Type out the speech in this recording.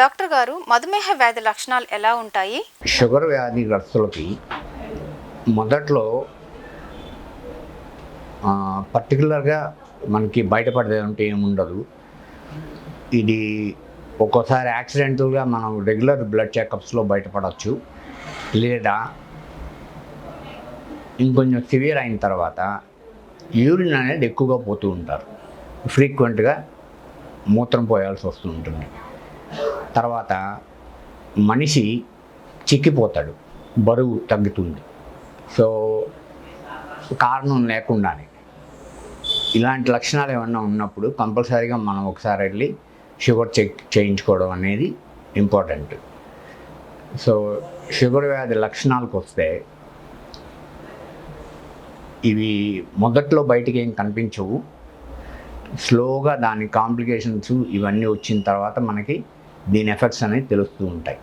Doctor గారు మధుమేహ వ్యాధి లక్షణాలు ఎలా ఉంటాయి? షుగర్ వ్యాధి గ్రస్తులకి మొదట్లో పర్టికులర్గా మనకి బయటపడేది అంటే ఏముండదు. ఇది ఒక్కోసారి యాక్సిడెంటల్గా మనం రెగ్యులర్ బ్లడ్ చెకప్స్లో బయటపడవచ్చు లేదా ఇంకొంచెం సివియర్ అయిన తర్వాత యూరిన్ అనేది ఎక్కువగా పోతూ ఉంటారు. ఫ్రీక్వెంట్గా మూత్రం పోయాల్సి వస్తూ ఉంటుంది. తర్వాత మనిషి చిక్కిపోతాడు బరువు తగ్గుతుంది. సో కారణం లేకుండానే. ఇలాంటి లక్షణాలు ఏమన్నా ఉన్నప్పుడు కంపల్సరీగా మనం ఒకసారి వెళ్ళి షుగర్ చెక్ చేయించుకోవడం అనేది ఇంపార్టెంట్. సో షుగర్ వ్యాధి లక్షణాలకు వస్తే ఇవి మొదట్లో బయటికి ఏం కనిపించవు. స్లోగా దాని కాంప్లికేషన్స్ ఇవన్నీ వచ్చిన తర్వాత మనకి దీని ఎఫెక్ట్స్ అనేవి తెలుస్తూ ఉంటాయి.